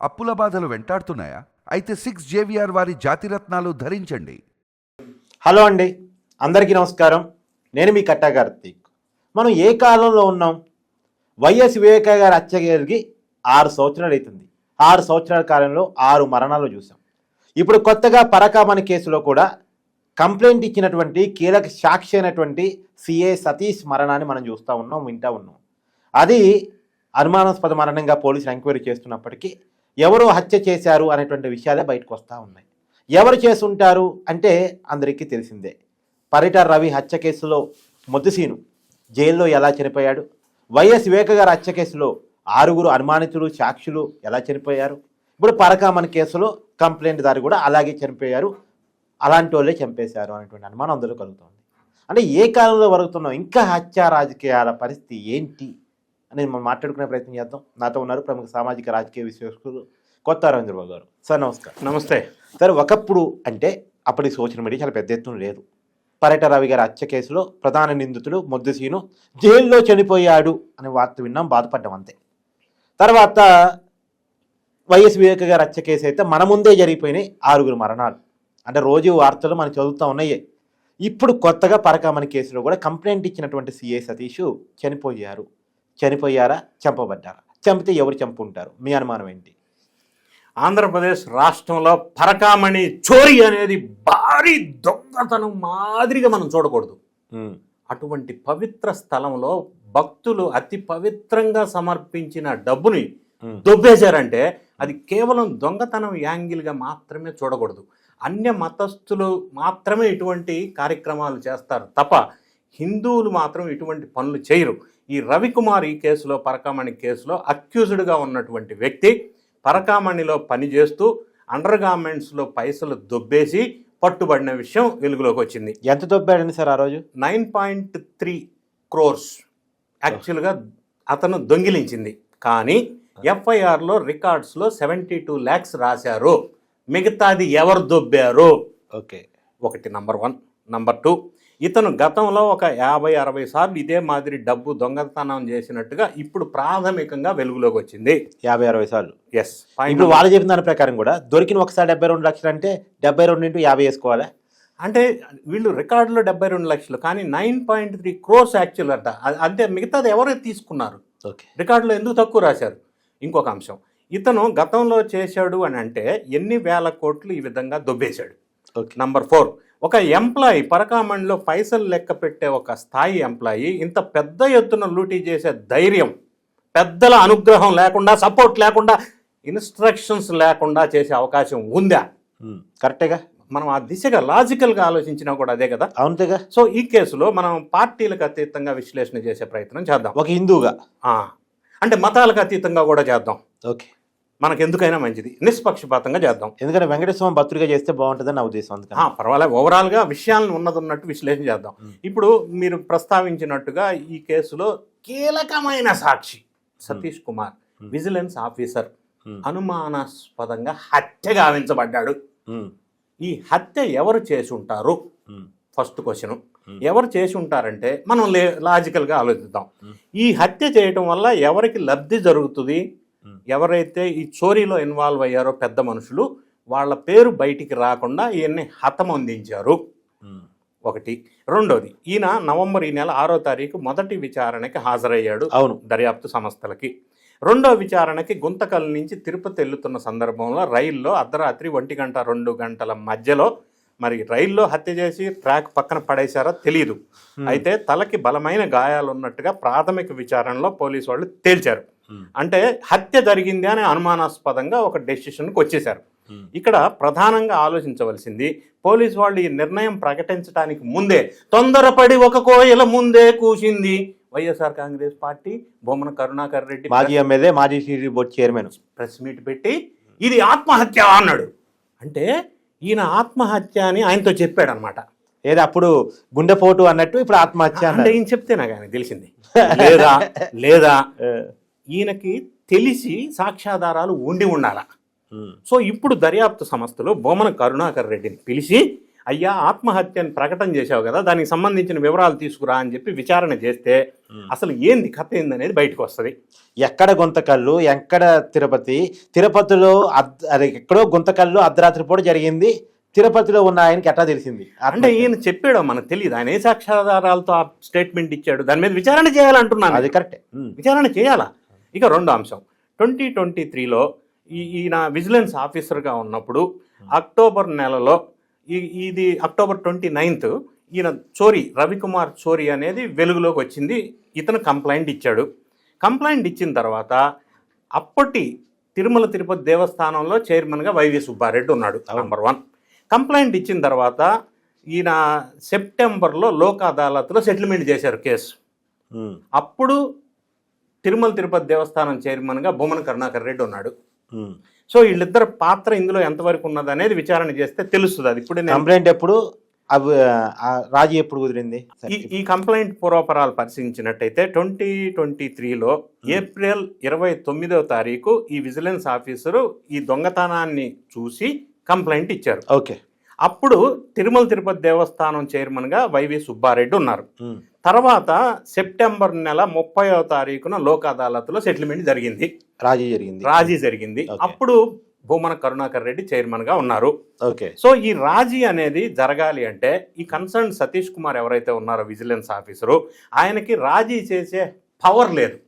అప్పుల బాధలు వెంటాడుతున్నాయా? అయితే సిక్స్ జేవిఆర్ వారి జాతిరత్నాలు ధరించండి. హలో అండి. అందరికీ నమస్కారం. నేను మీ కట్టా కార్తీక్. మనం ఏ కాలంలో ఉన్నాం? వైఎస్ వివేక గారి హత్య జరిగి ఆరు సంవత్సరాలు అవుతుంది. ఆరు సంవత్సరాల కాలంలో ఆరు మరణాలు చూసాం ఇప్పుడు కొత్తగా పరకామణి కేసులో కూడా కంప్లైంట్ ఇచ్చినటువంటి కీలక సాక్షి అయినటువంటి సిఏ సతీష్ మరణాన్ని మనం చూస్తూ ఉన్నాం వింటూ ఉన్నాం. అది అనుమానాస్పద మరణంగా పోలీసులు ఎంక్వైరీ చేస్తున్నప్పటికీ ఎవరు హత్య చేశారు అనేటువంటి విషయాలే బయటకు వస్తూ ఉన్నాయి. ఎవరు చేసుంటారు అంటే అందరికీ తెలిసిందే. పరిట రవి హత్య కేసులో ముద్దుసీను జైల్లో ఎలా చనిపోయాడు? వైఎస్ వివేకగారు హత్య కేసులో ఆరుగురు అనుమానితులు సాక్షులు ఎలా చనిపోయారు? ఇప్పుడు పరకామన్ కేసులో కంప్లైంట్ దారి కూడా అలాగే చనిపోయారు. అలాంటి వాళ్ళే చంపేశారు అనేటువంటి అనుమానం అందరూ కలుగుతుంది. అంటే ఏ కాలంలో వరుగుతున్నాం? ఇంకా హత్య రాజకీయాల పరిస్థితి ఏంటి? అనేది మనం మాట్లాడుకునే ప్రయత్నం చేద్దాం. నాతో ఉన్నారు ప్రముఖ సామాజిక రాజకీయ విశ్లేషకులు కొత్త రవీంద్రబాబు గారు. సార్ నమస్కారం. నమస్తే. సార్ ఒకప్పుడు అంటే అప్పటి సోషల్ మీడియా చాలా పెద్ద ఎత్తున లేదు. పర్యట రవి గారి హత్య కేసులో ప్రధాన నిందితుడు ముద్దుసీను జైల్లో చనిపోయాడు అనే వార్త విన్నాం బాధపడ్డాం అంతే. తర్వాత వైఎస్ వివేక గారి హత్య కేసు అయితే మన ముందే జరిగిపోయినాయి ఆరుగురు మరణాలు. అంటే రోజు వార్తలు మనం చదువుతూ ఉన్నాయి. ఇప్పుడు కొత్తగా పరకామణి కేసులో కూడా కంప్లైంట్ ఇచ్చినటువంటి సిఐ సతీష్ చనిపోయారు. చనిపోయారా? చంపబడ్డారా? చంపితే ఎవరు చంపుంటారు మీ అనుమానం ఏంటి? ఆంధ్రప్రదేశ్ రాష్ట్రంలో పరకామణి చోరీ అనేది భారీ దొంగతనం మాదిరిగా మనం చూడకూడదు. అటువంటి పవిత్ర స్థలంలో భక్తులు అతి పవిత్రంగా సమర్పించిన డబ్బుని దొబ్బేశారంటే అది కేవలం దొంగతనం యాంగిల్గా మాత్రమే చూడకూడదు. అన్య మతస్థులు మాత్రమే ఇటువంటి కార్యక్రమాలు చేస్తారు తప్ప హిందువులు మాత్రం ఇటువంటి పనులు చేయరు. ఈ రవికుమార్ ఈ కేసులో పరకామణి కేసులో అక్యూజ్డ్గా ఉన్నటువంటి వ్యక్తి పరకామణిలో పనిచేస్తూ అండర్ గార్మెంట్స్లో పైసలు దొబ్బేసి పట్టుబడిన విషయం వెలుగులోకి వచ్చింది. ఎంత దొబ్బాడండి సార్ ఆ రోజు? Nine point three crores. యాక్చువల్గా అతను దొంగిలించింది. కానీ ఎఫ్ఐఆర్లో రికార్డ్స్లో సెవెంటీ టూ ల్యాక్స్ రాశారు. మిగతాది ఎవరు దొబ్బారు? ఓకే. ఒకటి నంబర్ వన్. నంబర్ టూ ఇతను గతంలో ఒక యాభై అరవై సార్లు ఇదే మాదిరి డబ్బు దొంగతనం చేసినట్టుగా ఇప్పుడు ప్రాథమికంగా వెలుగులోకి వచ్చింది. యాభై అరవై సార్లు. ఎస్ ఇప్పుడు వాళ్ళు చెప్పిన దాని ప్రకారం కూడా దొరికిన ఒకసారి డెబ్బై రెండు లక్షలు అంటే డెబ్బై రెండు ఇంటూ యాభై వేసుకోవాలా? అంటే వీళ్ళు రికార్డులో డెబ్బై రెండు లక్షలు కానీ nine point three crores actual అంట. అంతే మిగతాది ఎవరు తీసుకున్నారు? ఓకే. రికార్డులో ఎందుకు తక్కువ రాశారు? ఇంకొక అంశం. ఇతను గతంలో చేశాడు అని అంటే ఎన్ని వేల కోట్లు ఈ విధంగా దొబ్బేశాడు. ఓకే. Number four. ఒక ఎంప్లాయీ పరకామణిలో పైసలు లెక్క పెట్టే ఒక స్థాయి ఎంప్లాయీ ఇంత పెద్ద ఎత్తున లూటీ చేసే ధైర్యం పెద్దల అనుగ్రహం లేకుండా సపోర్ట్ లేకుండా ఇన్స్ట్రక్షన్స్ లేకుండా చేసే అవకాశం ఉందా? కరెక్టేగా మనం ఆ దిశగా లాజికల్గా ఆలోచించినా కూడా అదే కదా? అవునుతేగా సో ఈ కేసులో మనం పార్టీలకు అతీతంగా విశ్లేషణ చేసే ప్రయత్నం చేద్దాం. ఒక హిందువుగా అంటే మతాలకు అతీతంగా కూడా చేద్దాం. ఓకే. మనకు ఎందుకైనా మంచిది. నిష్పక్షపాతంగా చేద్దాం. ఎందుకంటే వెంకటేశ్వరం భక్తుడిగా చేస్తే బాగుంటుందని నా ఉద్దేశం అందుకని. పర్వాలేదు. ఓవరాల్గా విషయాలను ఉన్నది ఉన్నట్టు విశ్లేషణ చేద్దాం. ఇప్పుడు మీరు ప్రస్తావించినట్టుగా ఈ కేసులో కీలకమైన సాక్షి సతీష్ కుమార్. విజిలెన్స్ ఆఫీసర్ అనుమానాస్పదంగా హత్య గావించబడ్డాడు ఈ హత్య ఎవరు చేసి ఉంటారు ఫస్ట్ క్వశ్చన్. ఎవరు చేసి ఉంటారంటే మనం లే లాజికల్గా ఆలోచిద్దాం. ఈ హత్య చేయటం వల్ల ఎవరికి లబ్ధి జరుగుతుంది. ఎవరైతే ఈ చోరీలో ఇన్వాల్వ్ అయ్యారో పెద్ద మనుషులు వాళ్ళ పేరు బయటికి రాకుండా ఈయన్ని హతమొందించారు ఒకటి. రెండోది ఈయన నవంబర్ ఈ నెల ఆరో తారీఖు మొదటి విచారణకి హాజరయ్యాడు అవును. దర్యాప్తు సంస్థలకి. రెండో విచారణకి గుంతకల్ నుంచి తిరుపతి వెళ్తున్న సందర్భంలో రైల్లో అర్ధరాత్రి ఒంటి గంట రెండు గంటల మధ్యలో మరి రైల్లో హత్య చేసి ట్రాక్ పక్కన పడేశారో తెలియదు. అయితే తలకి బలమైన గాయాలు ఉన్నట్టుగా ప్రాథమిక విచారణలో పోలీసు వాళ్ళు తేల్చారు. అంటే హత్య జరిగింది అనే అనుమానాస్పదంగా ఒక డెసిషన్కి వచ్చేశారు. ఉమ్, ఇక్కడ ప్రధానంగా ఆలోచించవలసింది పోలీసు వాళ్ళు ఈ నిర్ణయం ప్రకటించడానికి ముందే తొందరపడి ఒక కోయల ముందే కూసింది. వైఎస్ఆర్ కాంగ్రెస్ పార్టీ బొమ్మన కరుణాకర్ రెడ్డి మాజీ ఎమ్మెల్యే మాజీ TD board chairman. Press meet పెట్టి ఇది ఆత్మహత్య అన్నాడు. అంటే ఈయన ఆత్మహత్య అని ఆయనతో చెప్పాడు అనమాట ఏదో అప్పుడు గుండెపోటు అన్నట్టు ఇప్పుడు ఆత్మహత్య అంటే ఈయన చెప్తే నాకు ఆయన తెలిసింది. లేదా లేదా ఈయనకి తెలిసి సాక్ష్యాధారాలు ఉండి ఉండాల. సో ఇప్పుడు దర్యాప్తు సంస్థలు బొమ్మన కరుణాకర్ రెడ్డిని పిలిచి అయ్యా ఆత్మహత్యని ప్రకటన చేశావు కదా దానికి సంబంధించిన వివరాలు తీసుకురా అని చెప్పి విచారణ చేస్తే అసలు ఏంది కథ ఏందనేది బయటకు వస్తుంది. ఎక్కడ గుంతకల్లు ఎక్కడ తిరుపతి? తిరుపతిలో అద్- అది ఎక్కడో గుంతకల్లు అర్ధరాత్రి పూట జరిగింది. తిరుపతిలో ఉన్న ఆయనకి ఎట్లా తెలిసింది? అంటే ఈయన చెప్పాడో మనకు తెలియదు ఆయన ఏ సాక్ష్యాధారాలతో ఆ స్టేట్మెంట్ ఇచ్చాడు? దాని మీద విచారణ చేయాలంటున్నాను. అది కరెక్టే. విచారణ చేయాలా? ఇక రెండో అంశం ట్వంటీ ట్వంటీ త్రీలో ఈ ఈయన విజిలెన్స్ ఆఫీసర్గా ఉన్నప్పుడు అక్టోబర్ నెలలో ఇది అక్టోబర్ ట్వంటీ నైన్త్ ఈయన చోరీ రవికుమార్ చోరీ అనేది వెలుగులోకి వచ్చింది ఇతను కంప్లైంట్ ఇచ్చాడు కంప్లైంట్ ఇచ్చిన తర్వాత అప్పటి తిరుమల తిరుపతి దేవస్థానంలో చైర్మన్గా వైవి సుబ్బారెడ్డి ఉన్నాడు. నంబర్ వన్ కంప్లైంట్ ఇచ్చిన తర్వాత ఈయన సెప్టెంబర్లో లోక్ అదాలత్లో సెటిల్మెంట్ చేశారు కేసు. అప్పుడు తిరుమల తిరుపతి దేవస్థానం చైర్మన్గా బొమ్మన కరుణాకర్ రెడ్డి ఉన్నాడు. సో వీళ్ళిద్దరు పాత్ర ఇందులో ఎంతవరకు ఉన్నది అనేది విచారణ చేస్తే తెలుస్తుంది. అది ఇప్పుడు కంప్లైంట్ ఎప్పుడు? అవి రాజీ ఎప్పుడు కుదిరింది? ఈ ఈ కంప్లైంట్ పూర్వపరాలు పరిశీలించినట్టయితే ట్వంటీ ట్వంటీ త్రీలో ఏప్రిల్ ఇరవై తొమ్మిదవ తారీఖు ఈ విజిలెన్స్ ఆఫీసరు ఈ దొంగతనాన్ని చూసి కంప్లైంట్ ఇచ్చారు. ఓకే. అప్పుడు తిరుమల తిరుపతి దేవస్థానం చైర్మన్గా వైవి సుబ్బారెడ్డి ఉన్నారు. తర్వాత సెప్టెంబర్ నెల ముప్పైవ తారీఖున లోక్ అదాలత్లో సెటిల్మెంట్ జరిగింది. రాజీ జరిగింది. రాజీ జరిగింది. అప్పుడు భూమన కరుణాకర్ రెడ్డి చైర్మన్గా ఉన్నారు. ఓకే. సో ఈ రాజీ అనేది జరగాలి అంటే ఈ కన్సర్న్ సతీష్ కుమార్ ఎవరైతే ఉన్నారో విజిలెన్స్ ఆఫీసరు ఆయనకి రాజీ చేసే పవర్ లేదు.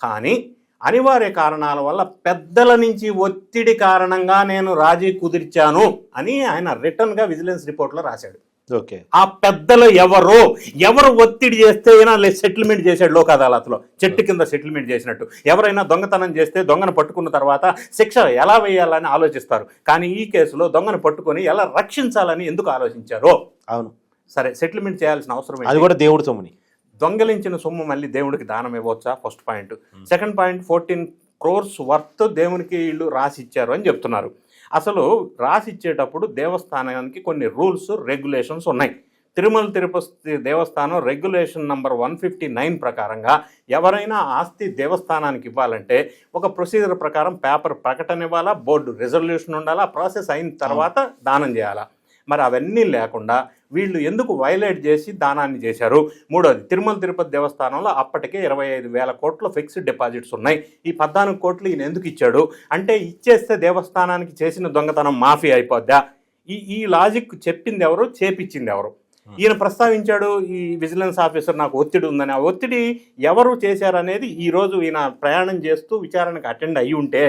కానీ అనివార్య కారణాల వల్ల పెద్దల నుంచి ఒత్తిడి కారణంగా నేను రాజీ కుదిర్చాను అని ఆయన రిటర్న్గా విజిలెన్స్ రిపోర్ట్లో రాశాడు. ఓకే. ఆ పెద్దలు ఎవరు ఎవరు ఒత్తిడి చేస్తే అయినా సెటిల్మెంట్ చేశాడు లోక్ అదాలత్లో. చెట్టు కింద సెటిల్మెంట్ చేసినట్టు. ఎవరైనా దొంగతనం చేస్తే దొంగను పట్టుకున్న తర్వాత శిక్ష ఎలా వేయాలని ఆలోచిస్తారు? కానీ ఈ కేసులో దొంగను పట్టుకొని ఎలా రక్షించాలని ఎందుకు ఆలోచించారో? అవును. సరే సెటిల్మెంట్ చేయాల్సిన అవసరం అది? కూడా దేవుడు సొమ్ముని. దొంగలించిన సొమ్ము మళ్ళీ దేవుడికి దానం ఇవ్వచ్చా first point second point fourteen crores worth దేవునికి వీళ్ళు రాసి ఇచ్చారు అని చెప్తున్నారు. అసలు రాసి ఇచ్చేటప్పుడు దేవస్థానానికి కొన్ని రూల్స్ రెగ్యులేషన్స్ ఉన్నాయి. Tirumala Tirupati Devasthanam regulation number one fifty nine ప్రకారంగా ఎవరైనా ఆస్తి దేవస్థానానికి ఇవ్వాలంటే ఒక ప్రొసీజర్ ప్రకారం పేపర్ ప్రకటన ఇవ్వాలా బోర్డు రెజల్యూషన్ ఉండాలా ప్రాసెస్ అయిన తర్వాత దానం చేయాలా? మరి అవన్నీ లేకుండా వీళ్ళు ఎందుకు వైలేట్ చేసి దానాన్ని చేశారు? మూడోది తిరుమల తిరుపతి దేవస్థానంలో అప్పటికే ఇరవై ఐదు వేల కోట్ల ఫిక్స్డ్ డిపాజిట్స్ ఉన్నాయి. ఈ పద్నాలుగు కోట్లు ఈయన ఎందుకు ఇచ్చాడు? అంటే ఇచ్చేస్తే దేవస్థానానికి చేసిన దొంగతనం మాఫీ అయిపోద్దా? ఈ ఈ లాజిక్ చెప్పింది ఎవరు? చేపించింది ఎవరు? ఈయన ప్రస్తావించాడు ఈ విజిలెన్స్ ఆఫీసర్ నాకు ఒత్తిడి ఉందని. ఆ ఒత్తిడి ఎవరు చేశారనేది ఈ రోజు ఈయన ప్రయాణం చేస్తూ విచారణకు అటెండ్ అయ్యి ఉంటే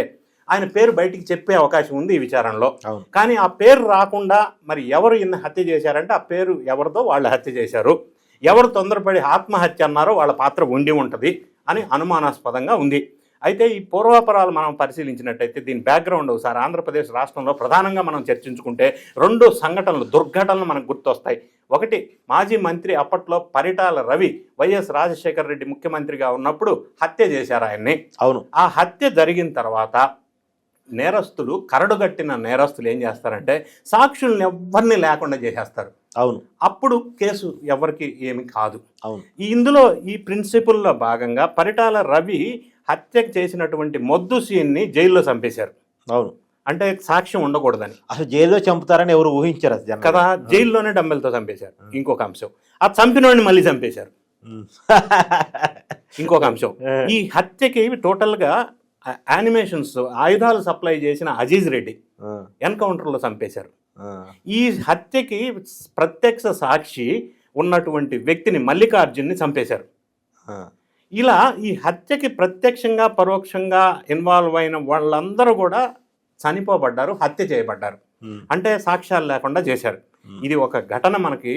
ఆయన పేరు బయటికి చెప్పే అవకాశం ఉంది ఈ విచారణలో. కానీ ఆ పేరు రాకుండా మరి ఎవరు ఈయన హత్య చేశారంటే ఆ పేరు ఎవరిదో వాళ్ళు హత్య చేశారు. ఎవరు తొందరపడి ఆత్మహత్య అన్నారో వాళ్ళ పాత్ర ఉండి ఉంటుంది అని అనుమానాస్పదంగా ఉంది. అయితే ఈ పూర్వాపరాలు మనం పరిశీలించినట్టయితే దీని బ్యాక్గ్రౌండ్ ఒకసారి ఆంధ్రప్రదేశ్ రాష్ట్రంలో ప్రధానంగా మనం చర్చించుకుంటే రెండు సంఘటనలు దుర్ఘటనలు మనకు గుర్తొస్తాయి. ఒకటి మాజీ మంత్రి అప్పట్లో పరిటాల రవి వైఎస్ రాజశేఖర రెడ్డి ముఖ్యమంత్రిగా ఉన్నప్పుడు హత్య చేశారు ఆయన్ని. అవును. ఆ హత్య జరిగిన తర్వాత నేరస్తులు కరడుగట్టిన నేరస్తులు ఏం చేస్తారంటే సాక్షుల్ని ఎవ్వరిని లేకుండా చేసేస్తారు. అవును. అప్పుడు కేసు ఎవరికి ఏమి కాదు. అవును. ఈ ఇందులో ఈ ప్రిన్సిపుల్లో భాగంగా పరిటాల రవి హత్య చేసినటువంటి మొద్దు సీన్ని జైల్లో చంపేశారు. అవును. అంటే సాక్ష్యం ఉండకూడదని. అసలు జైల్లో చంపుతారని ఎవరు ఊహించారు అసలు కదా జైల్లోనే డంబెల్తో చంపేశారు. ఇంకొక అంశం. ఆ చంపినోడిని మళ్ళీ చంపేశారు. ఇంకొక అంశం. ఈ హత్యకి టోటల్గా యానిమేషన్స్ ఆయుధాలు సప్లై చేసిన అజీజ్ రెడ్డి ఎన్కౌంటర్లో చంపేశారు. ఈ హత్యకి ప్రత్యక్ష సాక్షి ఉన్నటువంటి వ్యక్తిని మల్లికార్జున్ని చంపేశారు. ఇలా ఈ హత్యకి ప్రత్యక్షంగా పరోక్షంగా ఇన్వాల్వ్ అయిన వాళ్ళందరూ కూడా చనిపోబడ్డారు హత్య చేయబడ్డారు. అంటే సాక్ష్యాలు లేకుండా చేశారు. ఇది ఒక ఘటన మనకి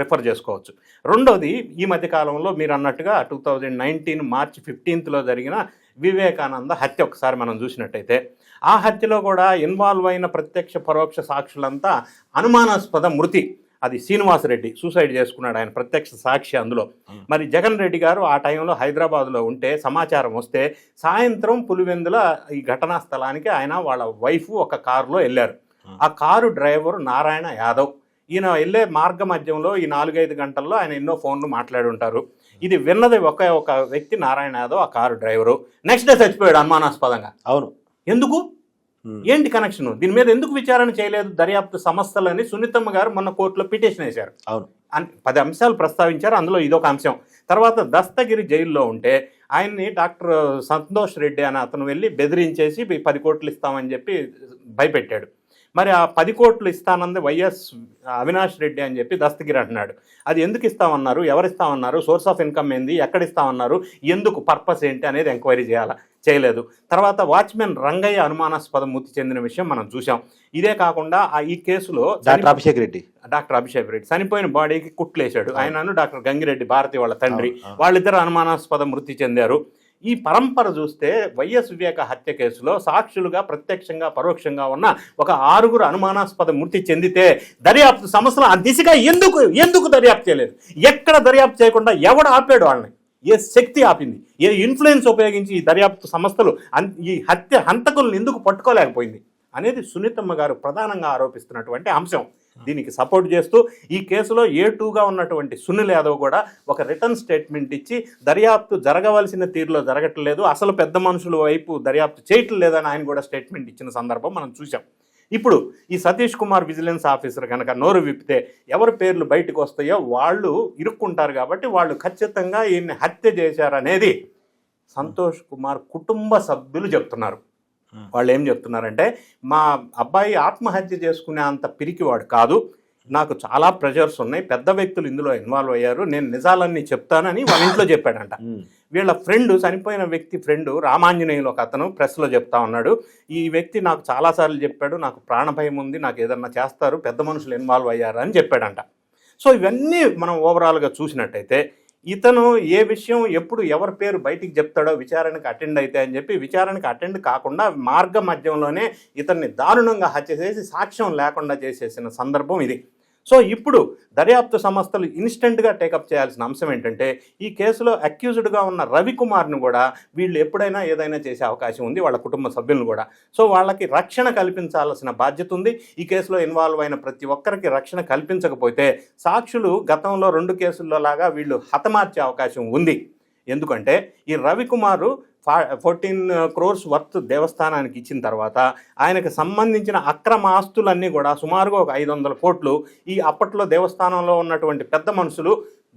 రిఫర్ చేసుకోవచ్చు. రెండోది ఈ మధ్య కాలంలో మీరు అన్నట్టుగా టూ థౌజండ్ నైన్టీన్ మార్చి ఫిఫ్టీన్త్లో జరిగిన వివేకానంద హత్య ఒకసారి మనం చూసినట్టయితే ఆ హత్యలో కూడా ఇన్వాల్వ్ అయిన ప్రత్యక్ష పరోక్ష సాక్షులంతా అనుమానాస్పద మృతి. అది శ్రీనివాసరెడ్డి సూసైడ్ చేసుకున్నాడు ఆయన ప్రత్యక్ష సాక్షి అందులో. మరి జగన్ రెడ్డి గారు ఆ టైంలో హైదరాబాద్లో ఉంటే సమాచారం వస్తే సాయంత్రం పులివెందుల ఈ ఘటనా స్థలానికి ఆయన వాళ్ళ వైఫ్ ఒక కారులో వెళ్ళారు. ఆ కారు డ్రైవర్ నారాయణ యాదవ్. ఈయన వెళ్ళే మార్గ మధ్యంలో ఈ నాలుగైదు గంటల్లో ఆయన ఎన్నో ఫోన్లు మాట్లాడి ఉంటారు. ఇది విన్నది ఒకే ఒక వ్యక్తి నారాయణ యాదవ్ ఆ కారు డ్రైవరు. నెక్స్ట్ డే చచ్చిపోయాడు అనుమానాస్పదంగా. అవును. ఎందుకు? ఏంటి కనెక్షన్ దీని మీద ఎందుకు విచారణ చేయలేదు? దర్యాప్తు సంస్థలని సునీతమ్మ గారు మొన్న కోర్టులో పిటిషన్ వేశారు. అవును. అన్- పది అంశాలు ప్రస్తావించారు. అందులో ఇదొక అంశం. తర్వాత దస్తగిరి జైల్లో ఉంటే ఆయన్ని డాక్టర్ సంతోష్ రెడ్డి అని అతను వెళ్ళి బెదిరించేసి "మీ పది కోట్లు ఇస్తామని చెప్పి భయపెట్టాడు. మరి ఆ పది కోట్లు ఇస్తానంది వైఎస్ అవినాష్ రెడ్డి అని చెప్పి దస్తగిరి అంటున్నాడు. అది ఎందుకు ఇస్తామన్నారు? ఎవరు ఇస్తామన్నారు సోర్స్ ఆఫ్ ఇన్కమ్ ఏంది? ఎక్కడ ఇస్తామన్నారు ఎందుకు? పర్పస్ ఏంటి అనేది ఎంక్వైరీ చేయాల? చేయలేదు. తర్వాత వాచ్మెన్ రంగయ్య అనుమానాస్పద మృతి చెందిన విషయం మనం చూసాం ఇదే కాకుండా ఆ ఈ కేసులో డాక్టర్ అభిషేక్ రెడ్డి. డాక్టర్ అభిషేక్ రెడ్డి. చనిపోయిన బాడీకి కుట్లేశాడు. ఆయనను డాక్టర్ గంగిరెడ్డి భారతి వాళ్ళ తండ్రి. వాళ్ళిద్దరు అనుమానాస్పద మృతి చెందారు. ఈ పరంపర చూస్తే వైఎస్ వివేక హత్య కేసులో సాక్షులుగా ప్రత్యక్షంగా పరోక్షంగా ఉన్న ఒక ఆరుగురు అనుమానాస్పద మృతి చెందితే దర్యాప్తు సంస్థలు ఆ దిశగా ఎందుకు ఎందుకు దర్యాప్తు చేయలేదు? ఎక్కడ దర్యాప్తు చేయకుండా ఎవడు ఆపాడు వాళ్ళని? ఏ శక్తి ఆపింది? ఏ ఇన్ఫ్లుయెన్స్ ఉపయోగించి ఈ దర్యాప్తు సంస్థలు ఈ హత్య హంతకులను ఎందుకు పట్టుకోలేకపోయింది? అనేది సునీతమ్మ గారు ప్రధానంగా ఆరోపిస్తున్నటువంటి అంశం. దీనికి సపోర్ట్ చేస్తూ ఈ కేసులో ఏ టూగా ఉన్నటువంటి సునీల్ యాదవ్ కూడా ఒక రిటర్న్ స్టేట్మెంట్ ఇచ్చి దర్యాప్తు జరగవలసిన తీరులో జరగట్లేదు. అసలు పెద్ద మనుషుల వైపు దర్యాప్తు చేయటం లేదని ఆయన కూడా స్టేట్మెంట్ ఇచ్చిన సందర్భం మనం చూసాం ఇప్పుడు ఈ సతీష్ కుమార్ విజిలెన్స్ ఆఫీసర్ కనుక నోరు విప్పితే ఎవరి పేర్లు బయటకు వస్తాయో వాళ్ళు ఇరుక్కుంటారు కాబట్టి వాళ్ళు ఖచ్చితంగా ఈయన్ని హత్య చేశారనేది సంతోష్ కుమార్ కుటుంబ సభ్యులు చెప్తున్నారు. వాళ్ళు ఏం చెప్తున్నారంటే మా అబ్బాయి ఆత్మహత్య చేసుకునే అంత పిరికివాడు కాదు. నాకు చాలా ప్రెషర్స్ ఉన్నాయి. పెద్ద వ్యక్తులు ఇందులో ఇన్వాల్వ్ అయ్యారు. నేను నిజాలన్నీ చెప్తానని వాళ్ళ ఇంట్లో చెప్పాడంట. వీళ్ళ ఫ్రెండ్ చనిపోయిన వ్యక్తి ఫ్రెండ్ రామాంజనేయులు ఒక అతను ప్రెస్లో చెప్తా ఉన్నాడు. ఈ వ్యక్తి నాకు చాలాసార్లు చెప్పాడు. నాకు ప్రాణభయం ఉంది. నాకు ఏదన్నా చేస్తారు. పెద్ద మనుషులు ఇన్వాల్వ్ అయ్యారు అని చెప్పాడంట. సో ఇవన్నీ మనం ఓవరాల్గా చూసినట్టయితే ఇతను ఏ విషయం ఎప్పుడు ఎవరి పేరు బయటికి చెప్తాడో విచారణకు అటెండ్ అయితే అని చెప్పి విచారణకు అటెండ్ కాకుండా మార్గ మధ్యంలోనే ఇతన్ని దారుణంగా హత్య చేసి సాక్ష్యం లేకుండా చేసేసిన సందర్భం ఇది. సో ఇప్పుడు దర్యాప్తు సంస్థలు ఇన్స్టెంట్గా టేకప్ చేయాల్సిన అంశం ఏంటంటే ఈ కేసులో అక్యూజ్డ్గా ఉన్న రవికుమార్ను కూడా వీళ్ళు ఎప్పుడైనా ఏదైనా చేసే అవకాశం ఉంది వాళ్ళ కుటుంబ సభ్యులను కూడా. సో వాళ్ళకి రక్షణ కల్పించాల్సిన బాధ్యత ఉంది. ఈ కేసులో ఇన్వాల్వ్ అయిన ప్రతి ఒక్కరికి రక్షణ కల్పించకపోతే సాక్షులు గతంలో రెండు కేసుల్లో లాగా వీళ్ళు హతమార్చే అవకాశం ఉంది. ఎందుకంటే ఈ Ravikumar fourteen uh, crores worth దేవస్థానానికి ఇచ్చిన తర్వాత ఆయనకు సంబంధించిన అక్రమ ఆస్తులన్నీ కూడా సుమారుగా ఒక ఐదు వందల కోట్లు ఈ అప్పట్లో దేవస్థానంలో ఉన్నటువంటి పెద్ద మనుషులు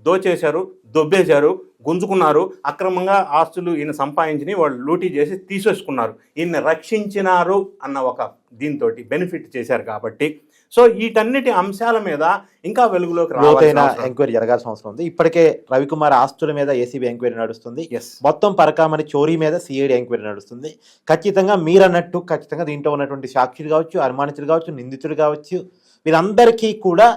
దోచేశారు దొబ్బేశారు గుంజుకున్నారు అక్రమంగా ఆస్తులు ఈయన సంపాదించి వాళ్ళు లూటీ చేసి తీసేసుకున్నారు. ఈయన్ని రక్షించినారు అన్న ఒక దీంతో బెనిఫిట్ చేశారు కాబట్టి. సో వీటన్నిటి అంశాల మీద ఇంకా వెలుగులోకి రావాల్సిన లోతైన ఎంక్వైరీ జరగాల్సిన అవసరం ఉంది. ఇప్పటికే రవికుమార్ ఆస్తుల మీద ఏసీబీ ఎంక్వైరీ నడుస్తుంది. మొత్తం పరకామణి చోరీ మీద సిఐడి ఎంక్వైరీ నడుస్తుంది. ఖచ్చితంగా మీరన్నట్టు ఖచ్చితంగా దీంట్లో ఉన్నటువంటి సాక్షులు కావచ్చు అనుమానితులు కావచ్చు నిందితులు కావచ్చు వీరందరికీ కూడా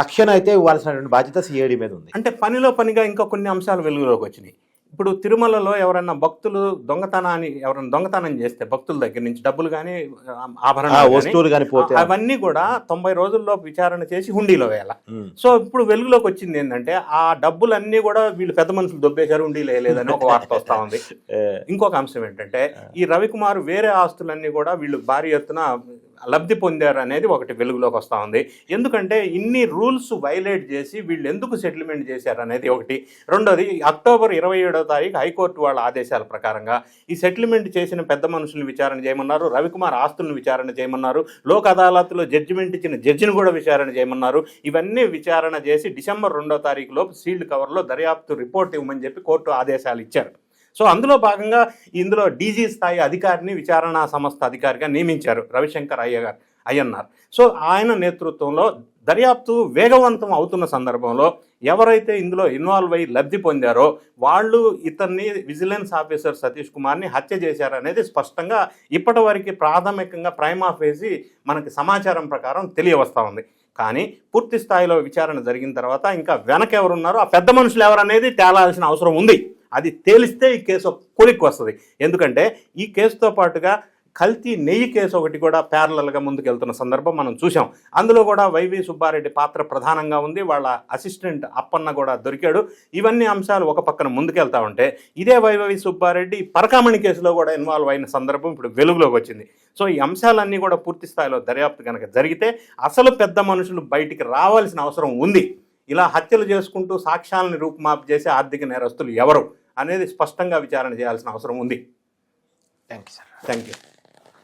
రక్షణ అయితే ఇవ్వాల్సినటువంటి బాధ్యత సిఐడి మీద ఉంది. అంటే పనిలో పనిగా ఇంకా కొన్ని అంశాలు వెలుగులోకి వచ్చినాయి. ఇప్పుడు తిరుమలలో ఎవరైనా భక్తులు దొంగతనాన్ని ఎవరైనా దొంగతనం చేస్తే భక్తుల దగ్గర నుంచి డబ్బులు కానీ ఆభరణాలు గానీ, వస్తువులు కానీ పోతే అవన్నీ కూడా తొంభై రోజుల్లో విచారణ చేసి హుండీలో వేయాల. సో ఇప్పుడు వెలుగులోకి వచ్చింది ఏంటంటే ఆ డబ్బులన్నీ కూడా వీళ్ళు పెద్ద మనుషులు దొబ్బేశారు హుండీలో వేయలేదని ఒక వార్త వస్తా ఉంది. ఇంకొక అంశం ఏంటంటే ఈ రవికుమార్ వేరే ఆస్తులన్నీ కూడా వీళ్ళు భారీ ఎత్తున లబ్ధి పొందారు అనేది ఒకటి వెలుగులోకి వస్తూ ఉంది. ఎందుకంటే ఇన్ని రూల్స్ వైలేట్ చేసి వీళ్ళు ఎందుకు సెటిల్మెంట్ చేశారు అనేది ఒకటి. రెండోది అక్టోబర్ ఇరవై ఏడవ తారీఖు హైకోర్టు వాళ్ళ ఆదేశాల ప్రకారంగా ఈ సెటిల్మెంట్ చేసిన పెద్ద మనుషులను విచారణ చేయమన్నారు రవికుమార్ ఆస్తులను విచారణ చేయమన్నారు లోక్ అదాలత్లో జడ్జిమెంట్ ఇచ్చిన జడ్జిని కూడా విచారణ చేయమన్నారు. ఇవన్నీ విచారణ చేసి డిసెంబర్ రెండో తారీఖు లోపు సీల్డ్ కవర్లో దర్యాప్తు రిపోర్ట్ ఇవ్వమని చెప్పి కోర్టు ఆదేశాలు ఇచ్చారు. సో అందులో భాగంగా ఇందులో డీజీ స్థాయి అధికారిని విచారణ సంస్థ అధికారిగా నియమించారు రవిశంకర్ అయ్య గారు అయ్యన్నారు. సో ఆయన నేతృత్వంలో దర్యాప్తు వేగవంతం అవుతున్న సందర్భంలో ఎవరైతే ఇందులో ఇన్వాల్వ్ అయ్యి లబ్ధి పొందారో వాళ్ళు ఇతన్ని విజిలెన్స్ ఆఫీసర్ సతీష్ కుమార్ని హత్య చేశారనేది స్పష్టంగా ఇప్పటి వరకు ప్రాథమికంగా ప్రైమ్ ఆఫీసి మనకి సమాచారం ప్రకారం తెలియవస్తా ఉంది. కానీ పూర్తి స్థాయిలో విచారణ జరిగిన తర్వాత ఇంకా వెనక ఎవరున్నారో ఆ పెద్ద మనుషులు ఎవరనేది తేలాల్సిన అవసరం ఉంది. అది తేలిస్తే ఈ కేసు కొలిక్కి వస్తుంది. ఎందుకంటే ఈ కేసుతో పాటుగా కల్తీ నెయ్యి కేసు ఒకటి కూడా ప్యారలల్గా ముందుకెళ్తున్న సందర్భం మనం చూసాం అందులో కూడా వైవి సుబ్బారెడ్డి పాత్ర ప్రధానంగా ఉంది. వాళ్ళ అసిస్టెంట్ అప్పన్న కూడా దొరికాడు. ఇవన్నీ అంశాలు ఒక పక్కన ముందుకెళ్తా ఉంటే ఇదే వైవి సుబ్బారెడ్డి పరకామణి కేసులో కూడా ఇన్వాల్వ్ అయిన సందర్భం ఇప్పుడు వెలుగులోకి వచ్చింది. సో ఈ అంశాలన్నీ కూడా పూర్తి స్థాయిలో దర్యాప్తు కనుక జరిగితే అసలు పెద్ద మనుషులు బయటికి రావాల్సిన అవసరం ఉంది. ఇలా హత్యలు చేసుకుంటూ సాక్ష్యాలను రూపుమాపు చేసే ఆర్థిక నేరస్తులు ఎవరు అనేది స్పష్టంగా విచారణ చేయాల్సిన అవసరం ఉంది. Thank you sir thank you